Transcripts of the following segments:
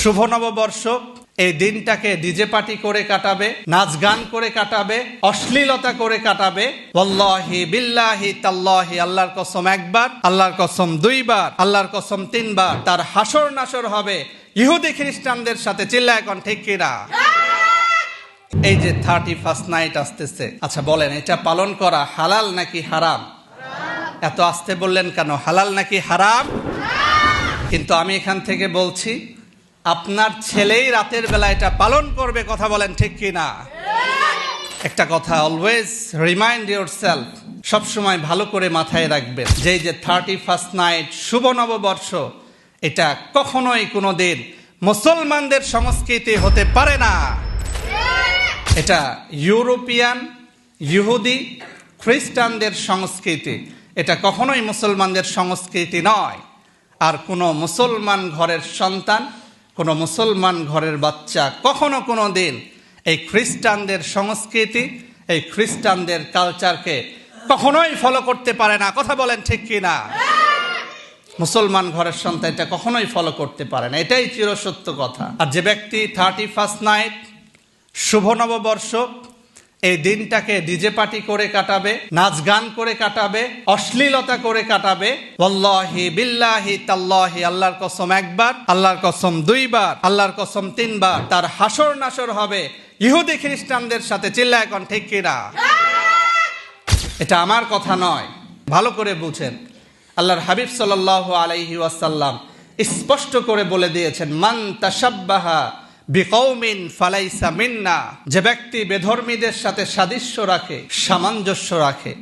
শুভ নববর্ষ এই দিনটাকে ডিজে পার্টি করে কাটাবে, নাচ গান করে কাটাবে, অশ্লীলতা করে কাটাবে। ওয়াল্লাহি বিল্লাহি তাল্লাহি, আল্লাহর কসম একবার, আল্লাহর কসম দুইবার, আল্লাহর কসম তিনবার। তার হাসর নাসর হবে ইহুদি খ্রিস্টানদের সাথে চিল্লা এখন ঠিক কিনা? এই যে থার্টি ফার্স্ট নাইট আসতেছে। আচ্ছা বলেন, এটা পালন করা হালাল নাকি হারাম? এত আসতে বললেন কেন? হালাল নাকি হারাম? কিন্তু আমি এখান থেকে বলছি আপনার ছেলেই রাতের বেলা এটা পালন করবে, কথা বলেন ঠিক কি না একটা কথা অলওয়েজ রিমাইন্ড ইউর সেলফ সবসময় ভালো করে মাথায় রাখবেন যে যে থার্টি ফার্স্ট নাইট শুভ নববর্ষ, এটা কখনোই কোনো দিন মুসলমানদের সংস্কৃতি হতে পারে না। এটা ইউরোপিয়ান, ইহুদি, খ্রিস্টানদের সংস্কৃতি, এটা কখনোই মুসলমানদের সংস্কৃতি নয়। আর কোনো মুসলমান ঘরের সন্তান কোনো মুসলমান ঘরের বাচ্চা কখনো কোনো দিন এই খ্রিস্টানদের সংস্কৃতি, এই খ্রিস্টানদের কালচারকে কখনোই ফলো করতে পারে না। কথা বলেন ঠিক কি না? মুসলমান ঘরের সন্তান এটা কখনোই ফলো করতে পারে না। এটাই চিরসত্য কথা। আর যে ব্যক্তি থার্টি ফার্স্ট নাইট শুভ নববর্ষ এই দিনটাকে ডিজে পার্টি করে কাটাবে, নাচ গান করে কাটাবে, অশ্লীলতা করে কাটাবে। ওয়াল্লাহি বিল্লাহি তাল্লাহি, আল্লাহর কসম একবার, আল্লাহর কসম দুইবার, আল্লাহর কসম তিনবার। তার হাসর নাসর হবে ইহুদি খ্রিস্টানদের সাথে, চিল্লা এখন, ঠিক কিনা? এটা আমার কথা নয়। ভালো করে বুঝেন। আল্লাহর হাবিব সাল্লাহ আলাইহি ওয়াসাল্লাম স্পষ্ট করে বলে দিয়েছেন, মান তাসাব্বাহা বিকৌমিন ফালাইসা মিন্না, যে ব্যক্তি বেধর্মীদের সাথে সাদৃশ্য রাখে, সামঞ্জস্য রাখে,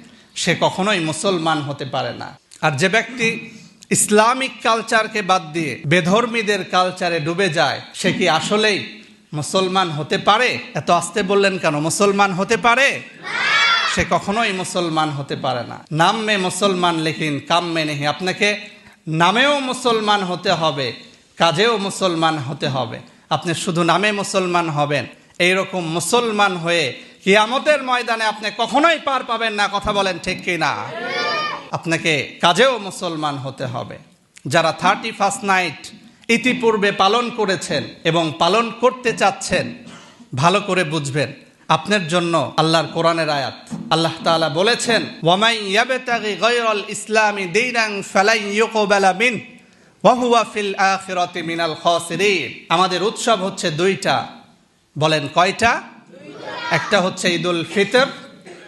সে কখনোই মুসলমান হতে পারে না। আর যে ব্যক্তি ইসলামিক কালচারকে বাদ দিয়ে বেধর্মীদের কালচারে ডুবে যায়, সে কি আসলেই মুসলমান হতে পারে? এত আসতে বললেন কেন? মুসলমান হতে পারে? সে কখনোই মুসলমান হতে পারে না। নাম মে মুসলমান লেখিন কাম মে নেহি। আপনাকে নামেও মুসলমান হতে হবে, কাজেও মুসলমান হতে হবে। আপনি শুধু নামে মুসলমান হবেন। এইরকম মুসলমান হয়ে কিয়ামতের ময়দানে আপনি কখনোই পার পাবেন না, কথা বলেন ঠিক কি না? আপনাকে কাজেও মুসলমান হতে হবে। যারা থার্টি ফার্স্ট নাইট ইতিপূর্বে পালন করেছেন এবং পালন করতে চাচ্ছেন, ভালো করে বুঝবেন, আপনার জন্য আল্লাহর কোরআনের আয়াত। আল্লাহ তাআলা বলেছেন, ওয়ামাই ইয়াবতাগি ওয়াহুয়া ফিল আখিরাতি মিনাল খাসিরিন। আমাদের উৎসব হচ্ছে দুইটা। বলেন কয়টা? একটা হচ্ছে ঈদুল ফিতর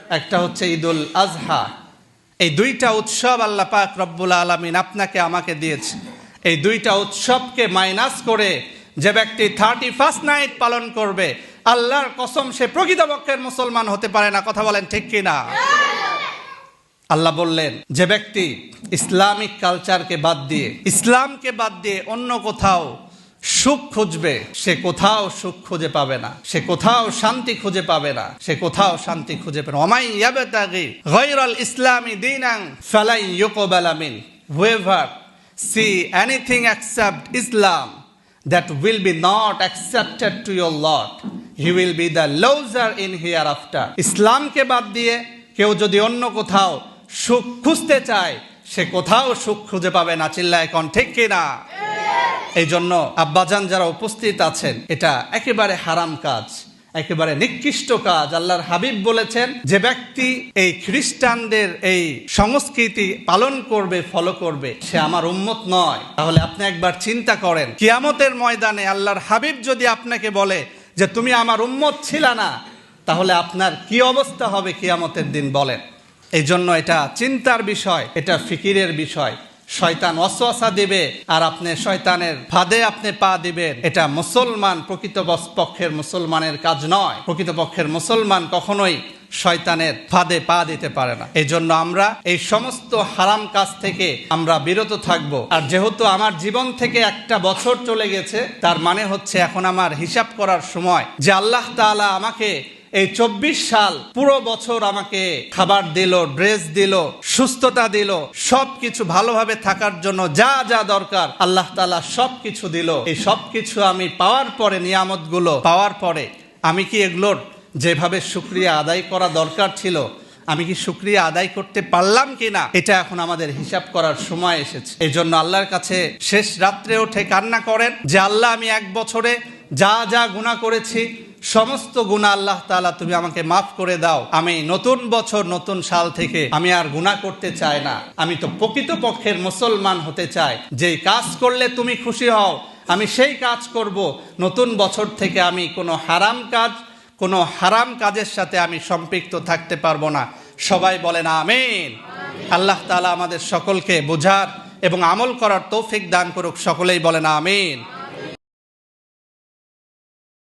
একটা হচ্ছে ঈদুল আজহা। এই দুইটা উৎসব আল্লাহ পাক রব্বুল আলমিন আপনাকে আমাকে দিয়েছে। এই দুইটা উৎসবকে মাইনাস করে যে ব্যক্তি থার্টি ফার্স্ট নাইট পালন করবে আল্লাহর কসম সে প্রকৃতপক্ষের মুসলমান হতে পারে না। কথা বলেন ঠিক কিনা? আল্লাহ বললেন, যে ব্যক্তি ইসলামিক কালচারকে বাদ দিয়ে, ইসলামকে বাদ দিয়ে অন্য কোথাও সুখ খুঁজবে, সে কোথাও সুখ খুঁজে পাবে না। সে কোথাও শান্তি খুঁজে পাবে না। সে কোথাও শান্তি খুঁজে পাবে গায়রাল ইসলামি দিনাং anything except Islam that will be not accepted to your Lord, he will be the loser in hereafter. ইসলামকে বাদ দিয়ে কেউ যদি অন্য কোথাও সুখ খুঁজতে চায়, সে কোথাও সুখ খুঁজে পাবে না চিল্লায় এখন ঠিক কিনা এই জন্য আব্বাজান যারা উপস্থিত আছেন, এটা একেবারে হারাম কাজ, একেবারে নিকৃষ্ট কাজ। আল্লাহর হাবিব বলেছেন, যে ব্যক্তি এই খ্রিস্টানদের এই সংস্কৃতি পালন করবে ফলো করবে, সে আমার উম্মত নয়। তাহলে আপনি একবার চিন্তা করেন, কিয়ামতের ময়দানে আল্লাহর হাবিব যদি আপনাকে বলে যে, তুমি আমার উম্মত ছিল না, তাহলে আপনার কি অবস্থা হবে কিয়ামতের দিন বলেন। এই জন্য এটা চিন্তার বিষয়, এটা ফিকিরের বিষয়। শয়তান অসওয়াসা দিবে আর আপনি শয়তানের ফাঁদে আপনি পা দিবেন। এটা মুসলমান প্রকৃত পক্ষের মুসলমানের কাজ নয়। প্রকৃতপক্ষের মুসলমান কখনোই শয়তানের ফাঁদে পা দিতে পারে না। এই জন্য আমরা এই সমস্ত হারাম কাজ থেকে আমরা বিরত থাকব। আর যেহেতু আমার জীবন থেকে একটা বছর চলে গেছে, তার মানে হচ্ছে এখন আমার হিসাব করার সময় যে আল্লাহ তাআলা আমাকে এই চব্বিশ সাল পুরো বছর আমাকে খাবার দিল ড্রেস দিল, সুস্থতা দিল সব কিছু ভালোভাবে থাকার জন্য যা যা দরকার আল্লাহ তালা সব কিছু দিল। এই সব কিছু আমি পাওয়ার পরে নিয়ামতগুলো পাওয়ার পরে, আমি কি এগুলোর যেভাবে সুক্রিয়া আদায় করা দরকার ছিল, আমি কি শুক্রিয়া আদায় করতে পারলাম কি না এটা এখন আমাদের হিসাব করার সময় এসেছে। এই জন্য আল্লাহর কাছে শেষ রাত্রে উঠে কান্না করেন যে, আল্লাহ আমি এক বছরে যা যা গুণা করেছি সমস্ত গুণা আল্লাহ তালা তুমি আমাকে মাফ করে দাও। আমি নতুন বছর নতুন সাল থেকে আমি আর গুণা করতে চাই না। আমি তো প্রকৃত পক্ষের মুসলমান হতে চাই। যে কাজ করলে তুমি খুশি হও আমি সেই কাজ করব। নতুন বছর থেকে আমি কোনো হারাম কাজ কোনো হারাম কাজের সাথে আমি সম্পৃক্ত থাকতে পারব না। সবাই বলেন আমিন। আল্লাহ তালা আমাদের সকলকে বোঝার এবং আমল করার তৌফিক দান করুক। সকলেই বলেন আমিন।